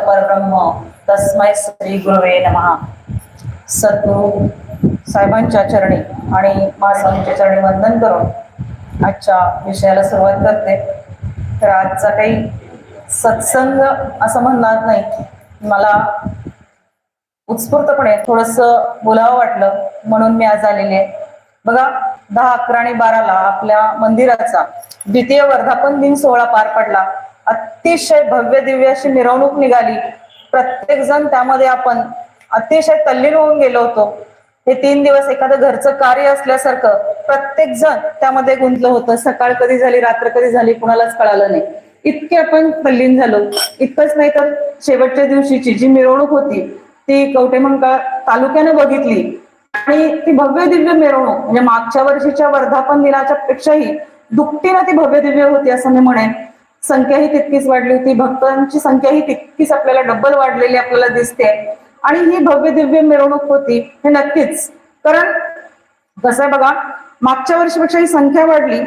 परब्रह्म तस्मय श्री गुरुवे नमः. सद्गुरु साहेबांच्या चरणी आणि महास्वामींच्या चरणी वंदन करून आजच्या विषयाला सुरुवात करते. तर आजचा काही सत्संग असं म्हणणार नाही. मला उत्स्फूर्तपणे थोडस बोलावं वाटलं म्हणून मी आज आलेली आहे. बघा दहा अकरा आणि बाराला आपल्या मंदिराचा द्वितीय वर्धापन दिन सोहळा पार पडला. अतिशय भव्य दिव्य अशी मिरवणूक निघाली. प्रत्येक जण त्यामध्ये आपण अतिशय तल्लीन होऊन गेलो होतो. हे तीन दिवस एखादं घरचं कार्य असल्यासारखं प्रत्येक जण त्यामध्ये गुंतलं होतं. सकाळ कधी झाली रात्र कधी झाली कुणालाच कळालं नाही. इतके आपण तल्लीन झालो. इतकंच नाही तर शेवटच्या दिवशीची जी मिरवणूक होती ती कवटेमंका तालुक्याने बघितली. आणि ती भव्य दिव्य मिरवणूक म्हणजे मागच्या वर्षीच्या वर्धापन दिनाच्या पेक्षाही दुपटीनं ती भव्य दिव्य होती असं मी म्हणेन. संख्याही तितकीच वाढली होती. भक्तांची संख्याही तितकीच आपल्याला डब्बल वाढलेली आपल्याला दिसते. आणि ही भव्य दिव्य मिरवणूक होती हे नक्कीच. कारण कसं आहे बघा मागच्या वर्षीपेक्षा ही संख्या वाढली.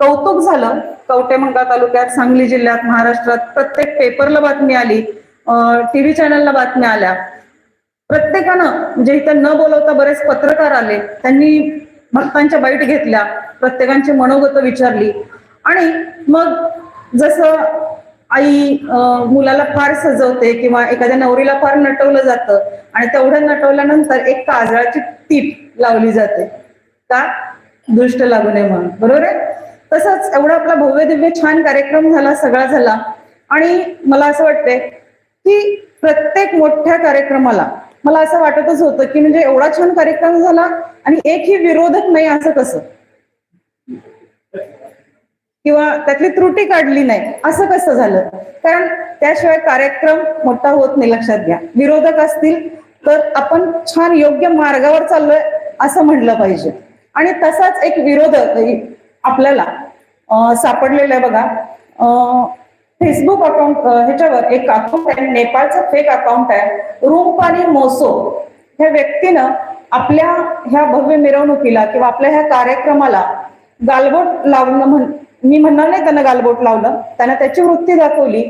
कौतुक झालं. कवटेमंगा तालुक्यात सांगली जिल्ह्यात महाराष्ट्रात प्रत्येक पेपरला बातमी आली. टीव्ही चॅनलला बातम्या आल्या. प्रत्येकानं म्हणजे इथं न बोलवता बरेच पत्रकार आले. त्यांनी भक्तांच्या बाईट घेतल्या. प्रत्येकांची मनोगत विचारली. आणि मग जसं आई मुलाला फार सजवते किंवा एखाद्या नवरीला फार नटवलं जातं आणि तेवढं नटवल्यानंतर एक काजळाची टीप लावली जाते. का? दुष्ट लागू नये म्हणून. बरोबर आहे? तसंच एवढा आपला भव्य दिव्य छान कार्यक्रम झाला सगळा झाला. आणि मला असं वाटतंय की प्रत्येक मोठ्या कार्यक्रमाला मला असं वाटतच होतं की म्हणजे एवढा छान कार्यक्रम झाला आणि एकही विरोधक नाही असं कसं? किंवा त्यातली त्रुटी काढली नाही असं कसं झालं? कारण त्याशिवाय कार्यक्रम मोठा होत नाही लक्षात घ्या. विरोधक असतील तर आपण छान योग्य मार्गावर चाललोय असं म्हणलं पाहिजे. आणि तसाच एक विरोधक आपल्याला सापडलेला आहे बघा. फेसबुक अकाउंट ह्याच्यावर एक अकाउंट आहे नेपाळचं फेक अकाउंट आहे. रूमपानी मोसो. ह्या व्यक्तीनं आपल्या ह्या भव्य मिरवणुकीला किंवा आपल्या ह्या कार्यक्रमाला गालबोट लावणं म्हण मी म्हणणार नाही त्यानं गालबोट लावलं त्यानं त्याची वृत्ती दाखवली.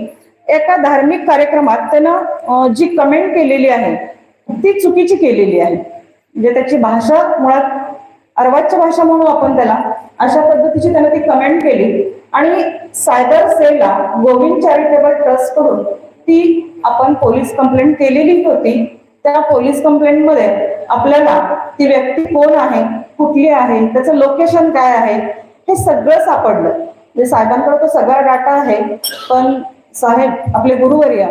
एका धार्मिक कार्यक्रमात त्यानं जी कमेंट केलेली आहे ती चुकीची केलेली आहे. म्हणजे त्याची भाषा मुळात अर्वाच्य भाषा म्हणू आपण त्याला अशा पद्धतीची त्यानं ती कमेंट केली. आणि सायबर सेलला गोविंद चॅरिटेबल ट्रस्टकडून ती आपण पोलीस कंप्लेंट केलेली होती. त्या पोलीस कंप्लेंटमध्ये आपल्याला ती व्यक्ती कोण आहे कुठली आहे त्याचं लोकेशन काय आहे हे सगळं सापडलं. म्हणजे साहेबांकडे तो सगळा डाटा आहे पण साहेब आपले गुरुवर्य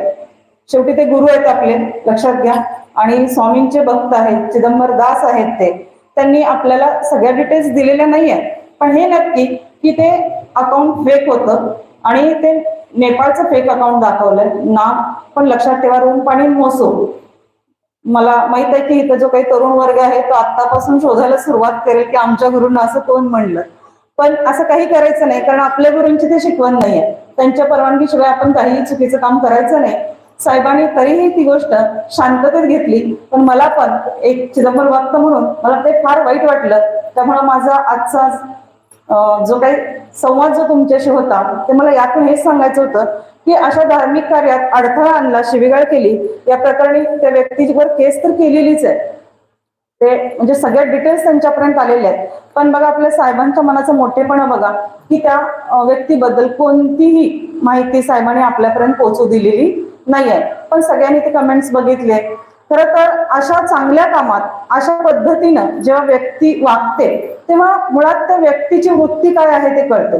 शेवटी ते गुरु आहेत आपले लक्षात घ्या. आणि स्वामींचे भक्त आहेत चिदंबर दास आहेत ते. त्यांनी आपल्याला सगळ्या डिटेल्स दिलेल्या नाही आहेत पण हे नक्की की ते अकाउंट फेक होतं आणि ते नेपाळचं फेक अकाउंट दाखवलंय. नाव पण लक्षात ठेवा रूम पाणी मोसो. मला माहीत आहे की इथं जो काही तरुण वर्ग आहे तो आतापासून शोधायला सुरुवात करेल की आमच्या गुरुंना असं कोण म्हणलं. पण असं काही करायचं नाही कारण आपल्या गुरूंची ते शिकवण नाही आहे त्यांच्या परवानगीशिवाय आपण काहीही चुकीचं काम करायचं नाही. साहेबांनी तरीही ती गोष्ट शांततेत घेतली पण मला पण एक चिदंबर वक्त म्हणून मला ते फार वाईट वाटलं. त्यामुळे माझा आजचा जो काही संवाद जो तुमच्याशी होता ते मला यातून हेच सांगायचं होतं की अशा धार्मिक कार्यात अडथळा आणला शिबिगाळ केली. या प्रकरणी त्या व्यक्तीवर केस तर केलेलीच आहे. ते म्हणजे सगळ्या डिटेल्स त्यांच्यापर्यंत आलेले आहेत. पण बघा आपल्या साहेबांच्या मनाचं मोठेपणा बघा की त्या व्यक्तीबद्दल कोणतीही माहिती साहेबांनी आपल्यापर्यंत पोहोचू दिलेली नाही आहे पण सगळ्यांनी ते कमेंट्स बघितले. खर तर अशा चांगल्या कामात अशा पद्धतीनं जेव्हा व्यक्ती वागते तेव्हा मुळात त्या व्यक्तीची वृत्ती काय आहे ते कळते.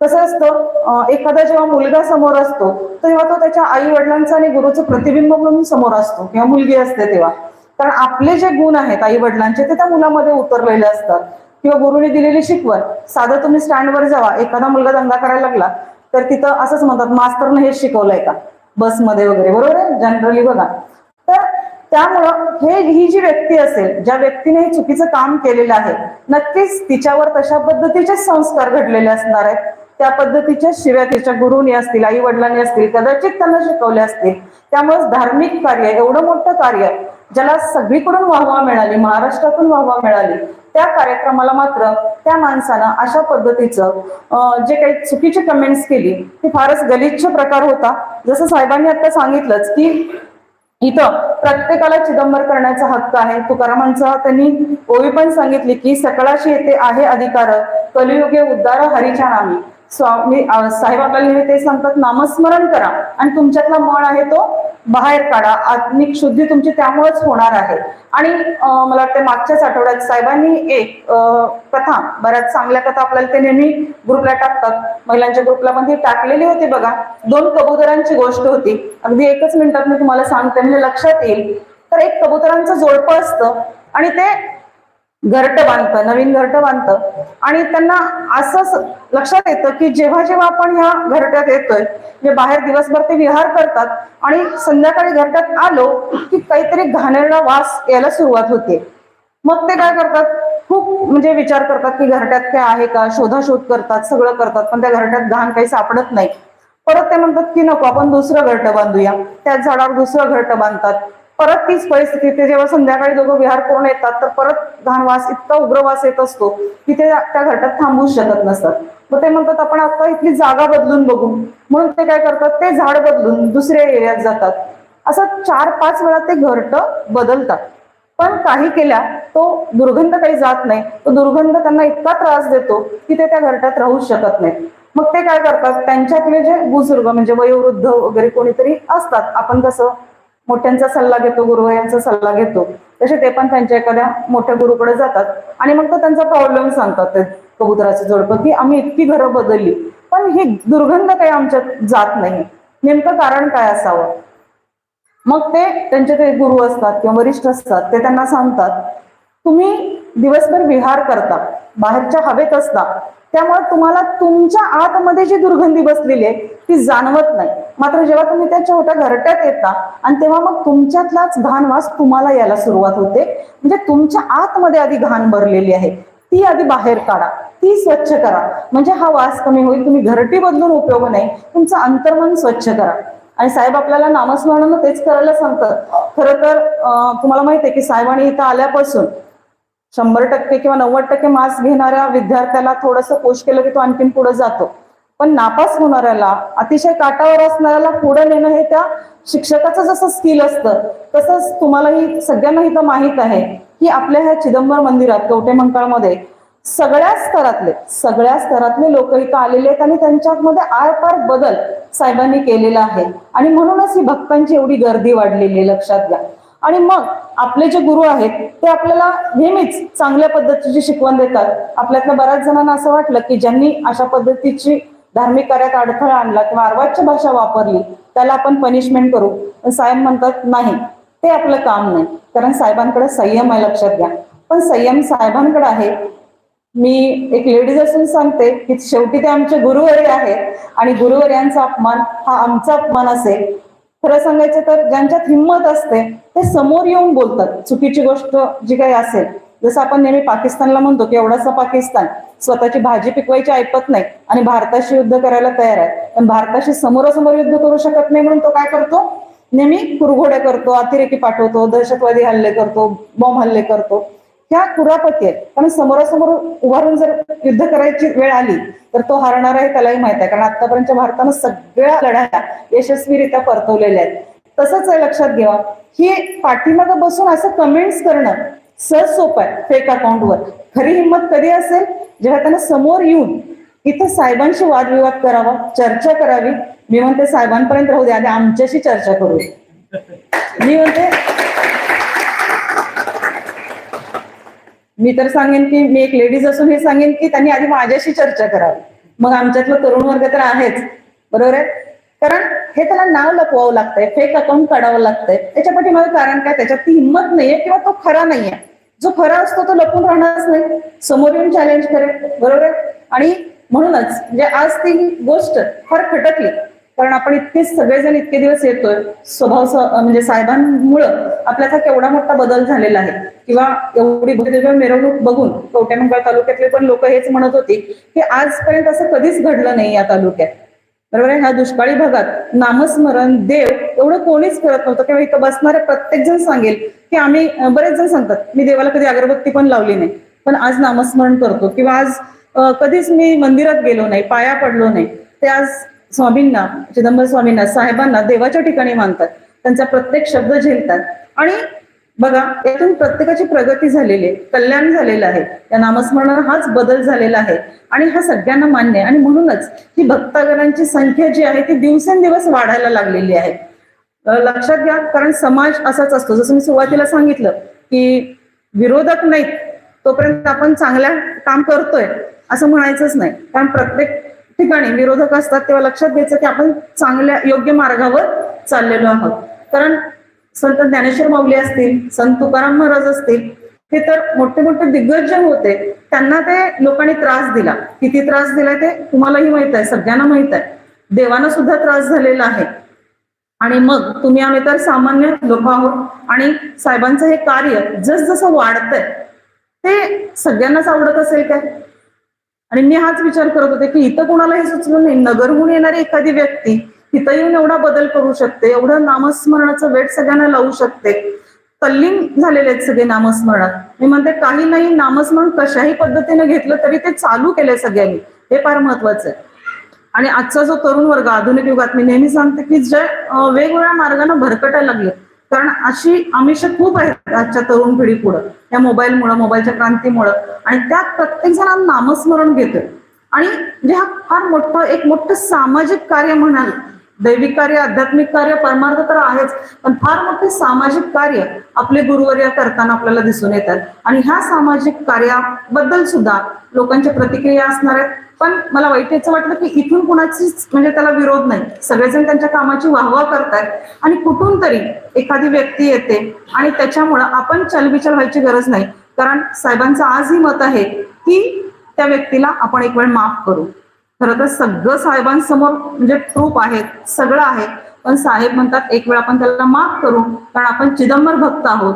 कसं असतं एखादा जेव्हा मुलगा समोर असतो तेव्हा तो त्याच्या आई वडिलांचा आणि गुरुचं प्रतिबिंब म्हणून समोर असतो. किंवा मुलगी असते तेव्हा. कारण आपले जे गुण आहेत आई वडिलांचे ते त्या मुलामध्ये उतरलेले असतात. किंवा गुरुने दिलेली शिकवण साधं तुम्ही स्टँडवर जावा एखादा मुलगा दंगा करायला लागला तर तिथं असंच म्हणतात मास्तरनं हेच शिकवलंय का? बसमध्ये वगैरे बरोबर आहे? जनरली बघा. तर त्यामुळं हे ही जी व्यक्ती असेल ज्या व्यक्तीने हे चुकीचं काम केलेलं आहे नक्कीच तिच्यावर तशा पद्धतीचे संस्कार घडलेले असणार आहेत. त्या पद्धतीच्या शिव्या तिच्या गुरुनी असतील आई वडिलांनी असतील कदाचित त्यांना शिकवले असतील. त्यामुळे धार्मिक कार्य एवढं मोठं कार्य ज्याला सगळीकडून वाहवा मिळाली महाराष्ट्रातून वाहवा मिळाली त्या कार्यक्रमाला मात्र त्या माणसानं अशा पद्धतीचं जे काही चुकीची कमेंट्स केली ती फारच गलिच्छ प्रकार होता. जसं साहेबांनी आता सांगितलंच की इथं प्रत्येकाला चिदंबर करण्याचा हक्क आहे. तुकारामांचा त्यांनी ओवी पण सांगितली की सकळाशी येथे आहे अधिकार कलियुगे उद्धार हरीच्या नामी स्वामी साहेब आपल्याला नेहमी ते सांगतात नामस्मरण करा आणि तुमच्यातला मळ आहे तो बाहेर काढा. आत्मिक शुद्धी तुमची त्यामुळेच होणार आहे. आणि मला वाटतं मागच्याच आठवड्यात साहेबांनी एक कथा बऱ्याच चांगल्या कथा आपल्याला ते नेहमी ग्रुपला टाकतात. महिलांच्या ग्रुपला पण ती टाकलेली होती बघा. दोन कबुतरांची गोष्ट होती. अगदी एकच मिनिटात मी तुम्हाला सांगते म्हणजे लक्षात येईल. तर एक कबुतरांचं जोडपं असतं आणि ते घरट बांधतं नवीन घरट बांधतं. आणि त्यांना असं लक्षात येतं की जेव्हा जेव्हा आपण ह्या घरट्यात येतोय जे बाहेर दिवसभर ते विहार करतात आणि संध्याकाळी घरट्यात आलो की काहीतरी घाणेरडा वास यायला सुरुवात होते. मग ते काय करतात? खूप म्हणजे विचार करतात की घरट्यात काय आहे का? शोधाशोध करतात सगळं करतात पण त्या घरट्यात घाण काही सापडत नाही. परत ते म्हणतात की नको आपण दुसरं घरटं बांधूया. त्याच झाडावर दुसरं घरटं बांधतात. परत तीच परिस्थिती ते जेव्हा संध्याकाळी दोघं विहार करून येतात तर परत घाणवास इतका उग्रवास येत असतो की ते त्या घरट्यात थांबूच शकत नसतात. मग ते म्हणतात आपण आता इथली जागा बदलून बघू. म्हणून ते काय करतात ते झाड बदलून दुसऱ्या एरियात जातात. असं चार पाच वेळा ते घरट बदलतात. पण काही केल्या तो दुर्गंध काही जात नाही. तो दुर्गंध त्यांना इतका त्रास देतो की ते त्या घरट्यात राहू शकत नाही मग ते काय करतात त्यांच्यातले जे बुजुर्ग म्हणजे वयोवृद्ध वगैरे कोणीतरी असतात. आपण कसं मोठ्यांचा सल्ला घेतो गुरुवायांचा सल्ला घेतो. तसे ते पण त्यांच्या एखाद्या मोठ्या गुरुकडे जातात. आणि मग तो त्यांचा प्रॉब्लेम सांगतात. ते कबुतराचे जोडपं की आम्ही इतकी घरं बदलली. पण ही दुर्गंध काही आमच्यात जात नाही. नेमकं कारण काय असावं? मग ते त्यांचे ते गुरु असतात किंवा वरिष्ठ असतात ते त्यांना सांगतात तुम्ही दिवसभर विहार करता बाहेरच्या हवेत असता. त्यामुळे तुम्हाला तुमच्या आतमध्ये जी दुर्गंधी बसलेली आहे ती जाणवत नाही. मात्र जेव्हा तुम्ही त्या छोट्या घरट्यात येता आणि तेव्हा मग तुमच्यातलाच घाण वास तुम्हाला यायला सुरुवात होते. म्हणजे तुमच्या आतमध्ये आधी घाण भरलेली आहे ती आधी बाहेर काढा ती स्वच्छ करा. म्हणजे हा वास कमी होईल तुम्ही घरटी बदलून उपयोग नाही तुमचं अंतर्मन स्वच्छ करा. आणि साहेब आपल्याला नामस्मरण तेच करायला सांगतात. खरं तर तुम्हाला माहिती आहे की साहेबांनी इथं आल्यापासून शंभर टक्के किंवा नव्वद टक्के मार्क्स घेणाऱ्या विद्यार्थ्याला थोडंसं पोष केलं की तो आणखीन पुढे जातो. पण नापास होणाऱ्याला अतिशय काटावर असणाऱ्याला पुढे नेणं हे त्या शिक्षकाचं जसं स्किल असतं तसंच तुम्हालाही सगळ्यांना इथं माहीत आहे की आपल्या ह्या चिदंबर मंदिरात कवटे मंकाळमध्ये सगळ्या स्तरातले सगळ्या स्तरातले लोक इथं आलेले आहेत आणि त्यांच्यामध्ये आरपार बदल साहेबांनी केलेला आहे. आणि म्हणूनच ही भक्तांची एवढी गर्दी वाढलेली आहे लक्षात घ्या. आणि मग आपले जे गुरु आहेत ते आपल्याला नेहमीच चांगल्या पद्धतीची शिकवण देतात. आपल्यातनं बऱ्याच जणांना असं वाटलं की ज्यांनी अशा पद्धतीची धार्मिक कार्यात अडथळा आणला किंवा अर्वाच्य भाषा वापरली त्याला आपण पनिशमेंट करू. पण साहेब म्हणतात नाही ते आपलं काम नाही. कारण साहेबांकडे संयम आहे लक्षात घ्या. पण संयम साहेबांकडे आहे. मी एक लेडीज असून सांगते की शेवटी ते आमचे गुरुवारी आहेत आणि गुरुवर्यांचा अपमान हा आमचा अपमान असेल. खरं सांगायचं तर ज्यांच्यात हिंमत असते ते समोर येऊन बोलतात. चुकीची गोष्ट जी काही असेल जसं आपण नेहमी पाकिस्तानला म्हणतो की एवढासा पाकिस्तान स्वतःची भाजी पिकवायची ऐपत नाही आणि भारताशी युद्ध करायला तयार आहे. पण भारताशी समोरासमोर युद्ध करू शकत नाही म्हणून तो काय करतो? नेहमी कुरघोड्या करतो अतिरेकी पाठवतो दहशतवादी हल्ले करतो बॉम्ब हल्ले करतो. ह्या कुरापती आहेत. कारण समोरासमोर उभारून जर युद्ध करायची वेळ आली तर तो हरणार आहे त्यालाही माहीत आहे. कारण आतापर्यंत भारतानं सगळ्या लढाया यशस्वीरित्या परतवलेल्या आहेत. तसंच आहे लक्षात घ्यावा ही पाठीमागं बसून असं कमेंट्स करणं सहज सोपं आहे फेक अकाउंटवर खरी हिंमत कधी असेल? जेव्हा त्यांना समोर येऊन इथं साहेबांशी वादविवाद करावा चर्चा करावी. मी म्हणते साहेबांपर्यंत राहू दे आधी आमच्याशी चर्चा करू मी म्हणते मी तर सांगेन की मी एक लेडीज असून हे सांगेन की त्यांनी आधी माझ्याशी चर्चा करावी. मग आमच्यातलं तरुण वर्ग तर आहेच. बरोबर आहे? कारण हे त्याला नाव लपवावं लागतंय फेक अकाउंट काढावं लागतंय. त्याच्या पाठीमागे कारण काय? त्याच्यात ती हिंमत नाहीये किंवा तो खरा नाहीये. जो खरा असतो तो लपून राहणारच नाही. समोर येऊन चॅलेंज करेल. बरोबर आहे? आणि म्हणूनच म्हणजे आज ती गोष्ट फार खटकली. कारण आपण इतके सगळेजण इतके दिवस येतोय स्वभाव म्हणजे साहेबांमुळं आपल्याचा केवढा मोठा बदल झालेला आहे. किंवा एवढी भव्य मिरवणूक बघून कवटेमंगळ तालुक्यातले पण लोक हेच म्हणत होती की आजपर्यंत असं कधीच घडलं नाही या तालुक्यात. बरोबर आहे? ह्या दुष्काळी भागात नामस्मरण देव एवढं कोणीच करत नव्हतं. किंवा इथं बसणारे प्रत्येक जण सांगेल की आम्ही बरेच जण सांगतात मी देवाला कधी अगरबत्ती पण लावली नाही. पण आज नामस्मरण करतो. किंवा आज कधीच मी मंदिरात गेलो नाही पाया पडलो नाही. ते आज स्वामींना चिदंबर स्वामींना साहेबांना देवाच्या ठिकाणी मानतात. त्यांचा प्रत्येक शब्द झेलतात. आणि बघा यातून प्रत्येकाची प्रगती झालेली आहे कल्याण झालेलं आहे. या नामस्मरणाला हाच बदल झालेला आहे. आणि हा सगळ्यांना मान्य आहे. आणि म्हणूनच ही भक्तगणांची संख्या जी आहे ती दिवसेंदिवस वाढायला लागलेली आहे. लक्षात घ्या कारण समाज असाच असतो. जसं मी सुरुवातीला सांगितलं की विरोधक नाहीत तोपर्यंत आपण चांगल्या काम करतोय असं म्हणायचंच नाही. कारण प्रत्येक ठिकाणी विरोधक असतात तेव्हा लक्षात घ्यायचं की आपण चांगल्या योग्य मार्गावर चाललेलो आहोत. कारण संत ज्ञानेश्वर माऊली असतील संत तुकाराम महाराज असतील हे तर मोठे मोठे दिग्गज जे होते. त्यांना ते लोकांनी त्रास दिला. किती त्रास दिलाय ते तुम्हालाही माहीत आहे सगळ्यांना माहीत आहे. देवांना सुद्धा त्रास झालेला आहे. आणि मग तुम्ही आम्ही तर सामान्य लोक आहोत आणि साहेबांचं हे कार्य जसजसं वाढतंय ते सगळ्यांनाच आवडत असेल काय? आणि मी हाच विचार करत होते की इथं कोणाला हे सुचलं नाही. नगरहून येणारी एखादी व्यक्ती तिथं येऊन एवढा बदल करू शकते एवढं नामस्मरणाचं वेट सगळ्यांना लावू शकते. तल्लीन झालेले आहेत सगळे नामस्मरणात. मी म्हणते काही नाही नामस्मरण कशाही पद्धतीने घेतलं तरी ते चालू केलंय सगळ्यांनी. हे फार महत्वाचं आहे. आणि आजचा जो तरुण वर्ग आधुनिक युगात मी नेहमी सांगते की जे वेगवेगळ्या मार्गाने भरकटायला लागले कारण अशी आमिष खूप आहेत आजच्या तरुण पिढी पुढं या मोबाईलमुळं मोबाईलच्या क्रांतीमुळं. आणि त्यात प्रत्येक जण नामस्मरण घेतोय आणि म्हणजे हा फार मोठं एक मोठं सामाजिक कार्य म्हणाल दैविक कार्य आध्यात्मिक कार्य परमार्थ तर आहेच. पण फार मोठे सामाजिक कार्य आपले गुरुवर्य करताना आपल्याला दिसून येतात. आणि ह्या सामाजिक कार्याबद्दल सुद्धा लोकांच्या प्रतिक्रिया असणार आहेत. पण मला वाईट याचं वाटलं की इथून कुणाचीच म्हणजे त्याला विरोध नाही. सगळेजण त्यांच्या कामाची वाहवा करतायत. आणि कुठून तरी एखादी व्यक्ती येते आणि त्याच्यामुळं आपण चलबिचल व्हायची गरज नाही. कारण साहेबांचं आजही मत आहे की त्या व्यक्तीला आपण एक वेळ माफ करू. खरं तर सगळं साहेबांसमोर म्हणजे प्रूफ आहेत सगळं आहे. पण साहेब म्हणतात एक वेळ आपण त्याला माफ करू कारण आपण चिदंबर भक्त आहोत.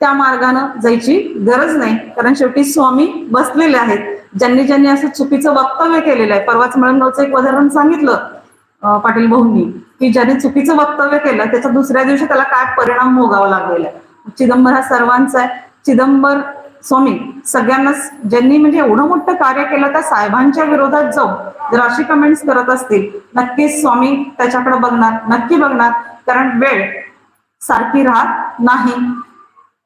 त्या मार्गानं जायची गरज नाही. कारण शेवटी स्वामी बसलेले आहेत. ज्यांनी ज्यांनी असं चुकीचं वक्तव्य केलेलं आहे परवाच मळंगावचं एक उदाहरण सांगितलं पाटील भाऊंनी की ज्याने चुकीचं वक्तव्य केलं त्याचा दुसऱ्या दिवशी त्याला काय परिणाम भोगावा लागलेला आहे? चिदंबर हा सर्वांचा आहे. चिदंबर स्वामी सगळ्यांनाच ज्यांनी म्हणजे एवढं मोठं कार्य केलं त्या साहेबांच्या विरोधात जाऊन जर अशी कमेंट्स करत असतील नक्कीच स्वामी त्याच्याकडे बघणार नक्की बघणार. कारण वेळ सारखी राहत नाही.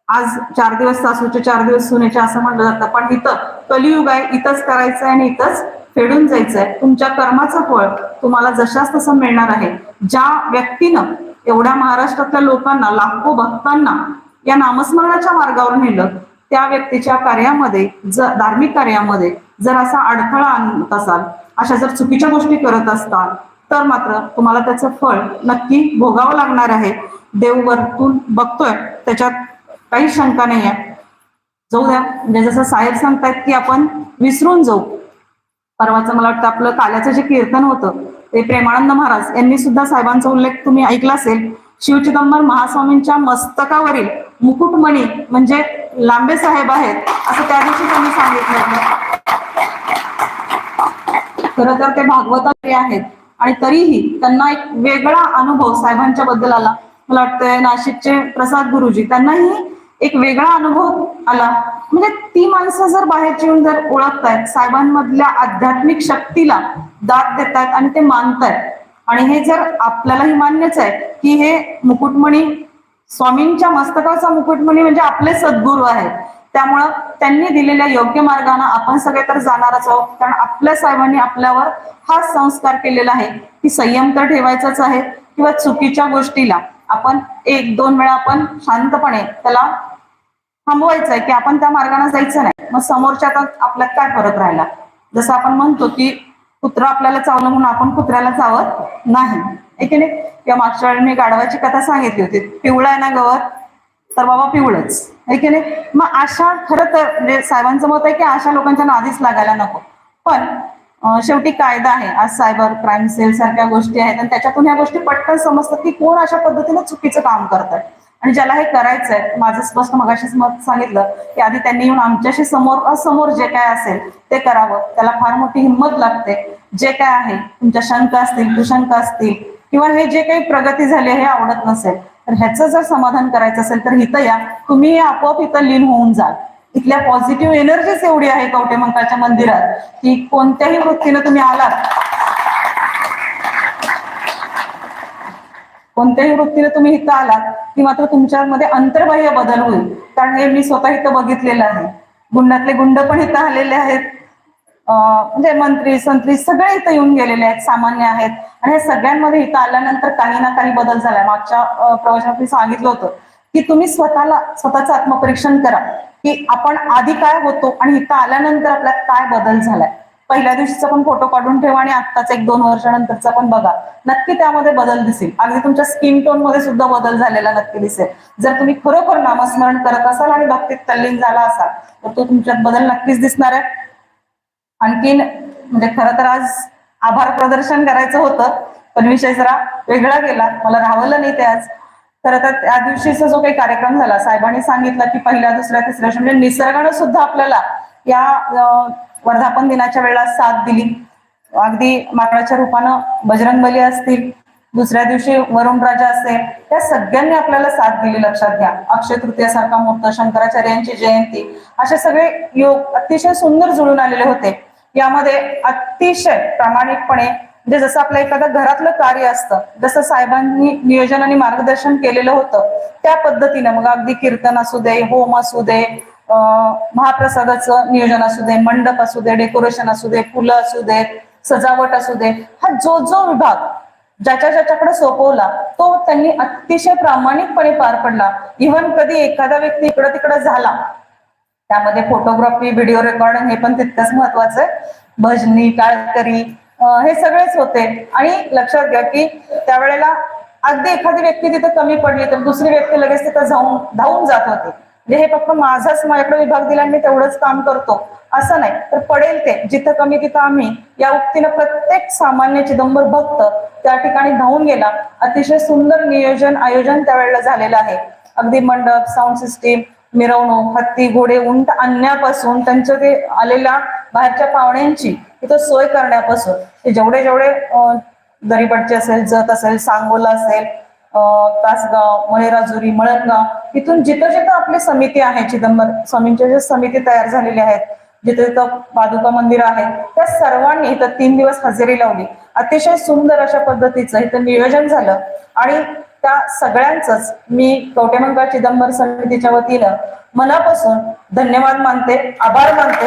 आज चार दिवस सासूचे चार दिवस सुनेचे असं म्हटलं जातं पण इथं कलियुग आहे इथंच करायचं आहे आणि इथंच फेडून जायचं आहे तुमच्या कर्माचं फळ तुम्हाला जशाच तसं मिळणार आहे. ज्या व्यक्तीनं एवढ्या महाराष्ट्रातल्या लोकांना लाखो भक्तांना या नामस्मरणाच्या मार्गावर नेलं त्या व्यक्तीच्या कार्यामध्ये जर धार्मिक कार्यामध्ये जर असा अडथळा आणत असाल अशा जर चुकीच्या गोष्टी करत असताल तर मात्र तुम्हाला त्याचं फळ नक्की भोगावं लागणार आहे. देव वरतून बघतोय त्याच्यात काही शंका नाही आहे जाऊ द्या म्हणजे जसं साहेब सांगतायत की आपण विसरून जाऊ. परवाचं मला वाटतं आपलं काल्याचं जे कीर्तन होतं ते प्रेमानंद महाराज यांनी सुद्धा साहेबांचा उल्लेख तुम्ही ऐकला असेल. शिवचिदंबर महास्वामींच्या मस्तकावरील मुकुटमणी म्हणजे लांबे साहेब आहेत असं त्या दिवशी त्यांनी सांगितलं खर तर ते भागवताचे आहेत. आणि तरीही त्यांना एक वेगळा अनुभव साहेबांच्या बद्दल आला. मला वाटतंय नाशिकचे प्रसाद गुरुजी त्यांनाही एक वेगळा अनुभव आला. म्हणजे ती माणसं जर बाहेरची येऊन जर ओळखतायत साहेबांमधल्या आध्यात्मिक शक्तीला दाद देतायत आणि ते मानतायत. आणि हे जर आपल्यालाही मान्यच आहे की हे मुकुटमणी स्वामींच्या मस्तकाचा मुकुटमणी म्हणजे आपले सद्गुरू आहेत. त्यामुळं त्यांनी दिलेल्या योग्य मार्गाने आपण सगळे तर जाणारच आहोत. कारण आपल्या साहेबांनी आपल्यावर हा संस्कार केलेला आहे. की संयम तर ठेवायचाच आहे किंवा चुकीच्या गोष्टीला आपण एक दोन वेळा आपण शांतपणे त्याला थांबवायचं आहे की आपण त्या मार्गाने जायचं नाही. मग समोरच्या तर आपल्यात काय फरक राहिला? जसं आपण म्हणतो की कुत्रा आपल्याला चावलं म्हणून आपण कुत्र्याला चावत नाही. आहे की नाही? किंवा मागच्या वेळी मी गाढवाची कथा सांगितली होती. पिवळा आहे ना गवत? तर बाबा पिवळच. आहे की नाही? मग अशा खरं तर म्हणजे साहेबांचं मत आहे की अशा लोकांच्या नादीच लागायला नको. पण शेवटी कायदा आहे. आज सायबर क्राईम सेल सारख्या गोष्टी आहेत आणि त्याच्यातून ह्या गोष्टी पटकन समजतात की कोण अशा पद्धतीने चुकीचं काम करतात आणि ज्याला हे करायचंय माझं स्पष्ट मगाशीच मत सांगितलं की आधी त्यांनी येऊन आमच्याशी समोर समोर जे काय असेल ते करावं. त्याला फार मोठी हिंमत लागते. जे काय आहे तुमच्या शंका असतील कुशंका असतील किंवा हे जे काही प्रगती झाली आहे हे आवडत नसेल तर ह्याचं जर समाधान करायचं असेल तर इथं या. तुम्ही आपोआप इथं लीन होऊन जाल. इथल्या पॉझिटिव्ह एनर्जीच एवढी आहे कवटेमंकाच्या मंदिरात की कोणत्याही वृत्तीनं तुम्ही आलात. कोणत्याही वृत्तीने तुम्ही इथं आलात की मात्र तुमच्यामध्ये अंतर्बाह्य बदल होईल. कारण हे मी स्वतः इथं बघितलेलं आहे. गुंडातले गुंड पण इथं आलेले आहेत. म्हणजे मंत्री संत्री सगळे इथं येऊन गेलेले आहेत सामान्य आहेत. आणि या सगळ्यांमध्ये इथं आल्यानंतर काही ना काही बदल झालाय. मागच्या प्रवचनात मी सांगितलं होतं की तुम्ही स्वतःला स्वतःचं आत्मपरीक्षण करा की आपण आधी काय होतो आणि इथं आल्यानंतर आपल्यात काय बदल झालाय. पहिल्या दिवशीचा पण फोटो काढून ठेवा आणि आत्ताच एक दोन वर्षानंतरचा पण बघा. नक्की त्यामध्ये बदल दिसेल. अगदी तुमच्या स्किन टोनमध्ये सुद्धा बदल झालेला नक्की दिसेल. जर तुम्ही खरोखर नामस्मरण करत असाल आणि बाबतीत तल्लीन झाला असाल तर तो तुमच्यात बदल नक्कीच दिसणार आहे. आणखीन म्हणजे खरं तर आज आभार प्रदर्शन करायचं होतं पण विषय जरा वेगळा गेला. मला राहवलं नाही ते आज. खरं तर त्या दिवशीचा जो काही कार्यक्रम झाला साहेबांनी सांगितलं की पहिल्या दुसऱ्या तिसऱ्या म्हणजे निसर्गानं सुद्धा आपल्याला या वर्धापन दिनाच्या वेळेला साथ दिली. अगदी माकडाच्या रूपानं बजरंगबली असतील दुसऱ्या दिवशी वरुण राजा असेल त्या सगळ्यांनी आपल्याला साथ दिली लक्षात घ्या. अक्षय तृतीयासारखा मोठं शंकराचार्यांची जयंती असे सगळे योग अतिशय सुंदर जुळून आलेले होते. यामध्ये अतिशय प्रामाणिकपणे म्हणजे जसं आपलं एखादं घरातलं कार्य असतं जसं साहेबांनी नियोजन आणि मार्गदर्शन केलेलं होतं त्या पद्धतीने मग अगदी कीर्तन असू दे होम असू दे महाप्रसादाचं नियोजन असू दे मंडप असू दे डेकोरेशन असू दे फुलं असू दे सजावट असू दे हा जो जो विभाग ज्याच्या ज्याच्याकडे सोपवला तो त्यांनी अतिशय प्रामाणिकपणे पार पडला. इव्हन कधी एखादा व्यक्ती इकडं तिकडं झाला त्यामध्ये फोटोग्राफी व्हिडिओ रेकॉर्डिंग हे पण तितकंच महत्वाचं आहे. भजनी काळकरी हे सगळेच होते. आणि लक्षात घ्या की त्यावेळेला अगदी एखादी व्यक्ती तिथे कमी पडली तर दुसरी व्यक्ती लगेच तिथं जाऊन धावून जात होती. म्हणजे हे फक्त माझाच माझ्याकडे विभाग दिला आणि मी तेवढंच काम करतो. असं नाही. तर पडेल ते. जिथं कमी तिथं आम्ही या उक्तीनं प्रत्येक सामान्य चिदंबर भक्त त्या ठिकाणी धावून गेला. अतिशय सुंदर नियोजन आयोजन त्यावेळेला झालेलं आहे. अगदी मंडप साऊंड सिस्टीम मिरवणूक हत्ती घोडे उंट आणण्यापासून त्यांच्या ते आलेल्या बाहेरच्या पाहुण्यांची तिथं सोय करण्यापासून ते जेवढे जेवढे दरीपटचे असेल जत असेल सांगोला असेल तासगाव मळेराजुरी मळणगाव तिथून जिथं जिथं आपली समिती आहे चिदंबर स्वामींच्या ज्या समिती तयार झालेल्या आहेत जिथे जिथं पादुका मंदिर आहे त्या सर्वांनी इथं तीन दिवस हजेरी लावली. अतिशय सुंदर अशा पद्धतीचं इथं नियोजन झालं आणि त्या सगळ्यांचंच मी कवटेमंका चिदंबर समितीच्या वतीनं मनापासून धन्यवाद मानते आभार मानते.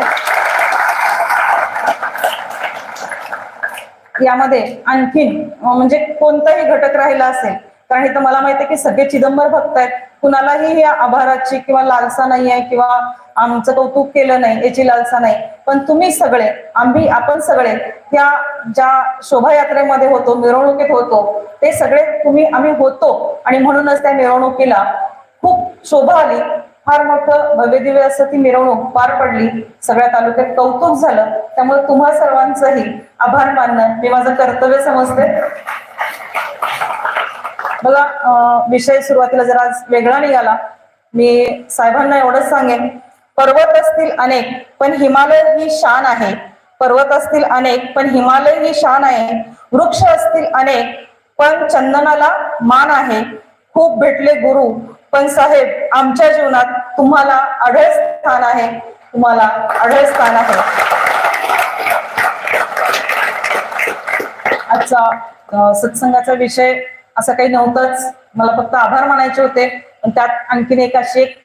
यामध्ये आणखीन म्हणजे कोणताही घटक राहिला असेल कारण इथं मला माहिती आहे की सगळे चिदंबर भक्त आहेत कुणालाही या आभाराची किंवा लालसा नाही आहे किंवा आमचं कौतुक केलं नाही याची लालसा नाही. पण तुम्ही सगळे आम्ही आपण सगळे या ज्या शोभायात्रेमध्ये होतो मिरवणुकीत होतो ते सगळे तुम्ही आम्ही होतो. आणि म्हणूनच त्या मिरवणुकीला खूप शोभा आली. फार मोठं भव्य दिव्य असं ती मिरवणूक पार पडली. सगळ्या तालुक्यात कौतुक झालं. त्यामुळे तुम्हा सर्वांचंही आभार मानणं मी माझं कर्तव्य समजते. बघा विषय सुरुवातीला जरा वेगळा निघाला. मी साहेबांना एवढंच सांगेन. पर्वत असतील अनेक पण हिमालय ही शान आहे. पर्वत असतील अनेक पण हिमालय ही शान आहे. वृक्ष असतील अनेक पण चंदनाला मान आहे. खूप भेटले गुरु. पण साहेब आमच्या जीवनात तुम्हाला आढळ स्थान आहे. तुम्हाला आढळ स्थान आहे. आजचा सत्संगाचा विषय असं काही नव्हतंच. मला फक्त आभार मानायचे होते. पण त्यात आणखीन एक अशी एक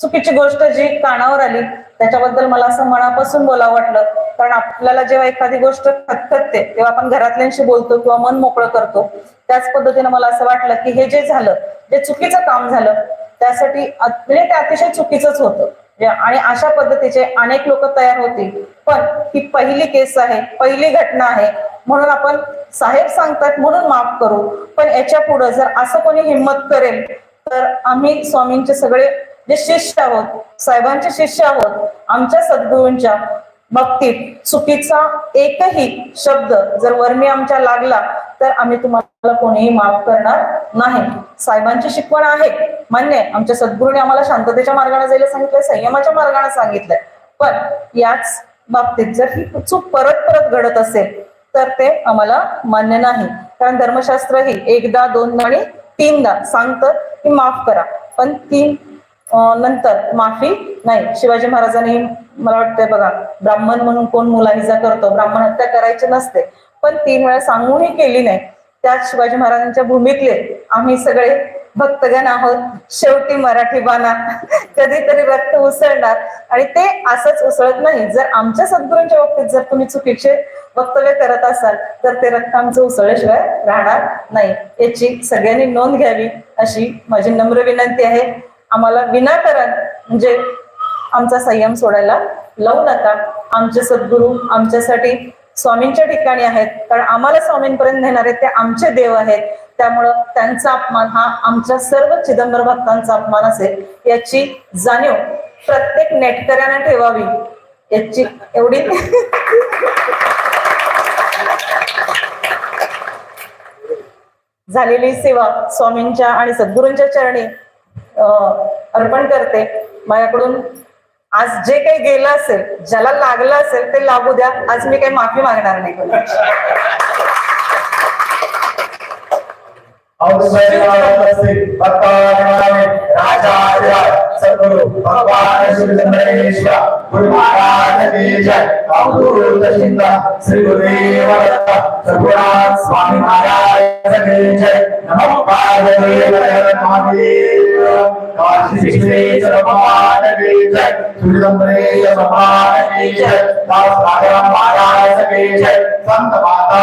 चुकीची गोष्ट जी कानावर आली त्याच्याबद्दल मला असं मनापासून बोलावं वाटलं. कारण आपल्याला जेव्हा एखादी गोष्ट खतखतते तेव्हा आपण घरातल्यांशी बोलतो किंवा मन मोकळं करतो. त्याच पद्धतीनं मला असं वाटलं की हे जे झालं जे चुकीचं काम झालं त्यासाठी म्हणजे ते अतिशय चुकीचंच होतं. आणि अशा पद्धतीचे अनेक लोक तयार होतील. पण ही पहिली केस आहे पहिली घटना आहे. म्हणून आपण साहेब सांगतात म्हणून माफ करू. पण याच्यापुढे जर असं कोणी हिंमत करेल तर आम्ही स्वामींचे सगळे जे शिष्य आहोत साहेबांचे शिष्य आहोत आमच्या सद्गुरूंच्या बाबतीत चुकीचा एकही शब्द जर वर्मी आमच्या लागला तर आम्ही तुम्हाला कोणीही माफ करणार नाही. साहेबांची शिकवण आहे. मान्य आहे. आमच्या सद्गुरूने आम्हाला शांततेच्या मार्गाने जायला सांगितलंय संयमाच्या मार्गाने सांगितलंय. पण याच बाबतीत जर ही चूक परत परत घडत असेल तर ते आम्हाला मान्य नाही. कारण धर्मशास्त्र ही एकदा दोनदा आणि तीनदा सांगतं की माफ करा. पण तीन नंतर माफी नाही. शिवाजी महाराजांनी मला वाटतंय बघा ब्राह्मण म्हणून कोण मुलाहिजा करतो? ब्राह्मण हत्या करायची नसते. पण तीन वेळा सांगूनही केली नाही. त्याच शिवाजी महाराजांच्या भूमीतले आम्ही सगळे भक्तगण आहोत. शेवटी मराठी बाणा. कधीतरी रक्त उसळणार. आणि ते असंच उसळत नाही. जर आमच्या सद्गुरूंच्या बाबतीत जर तुम्ही चुकीचे वक्तव्य करत असाल तर ते रक्त आमचं उसळल्याशिवाय राहणार नाही. याची सगळ्यांनी नोंद घ्यावी अशी माझी नम्र विनंती आहे. आम्हाला विनाकारण म्हणजे आमचा संयम सोडायला लावू नका. आमचे सद्गुरू आमच्यासाठी स्वामींच्या ठिकाणी आहेत. कारण आम्हाला स्वामींपर्यंत नेणारे ते आमचे देव आहेत. त्यामुळं त्यांचा अपमान हा आमच्या सर्व चिदंबर भक्तांचा अपमान असेल याची जाणीव प्रत्येक नेटकऱ्याने ठेवावी. याची एवढी झालेली सेवा स्वामींच्या आणि सद्गुरूंच्या चरणी अर्पण करते. माझ्याकडून आज जे काही गेलं असेल ज्याला लागलं असेल ते लागू द्या आज मी काही माफी मागणार नाही कोणाची. सद्गुरु भगवान श्री चंद्रेश्वर गुरु महाराज की जय अवधूत चिंता श्री गुरुदेव दत्त सद्गुणाथ स्वामी महाराज की जय नमः पार्वती महादेव काशी विश्वेश्वर भगवान की जय श्री चंद्रेश्वर भगवान की जय दास राजा महाराज की जय संत माता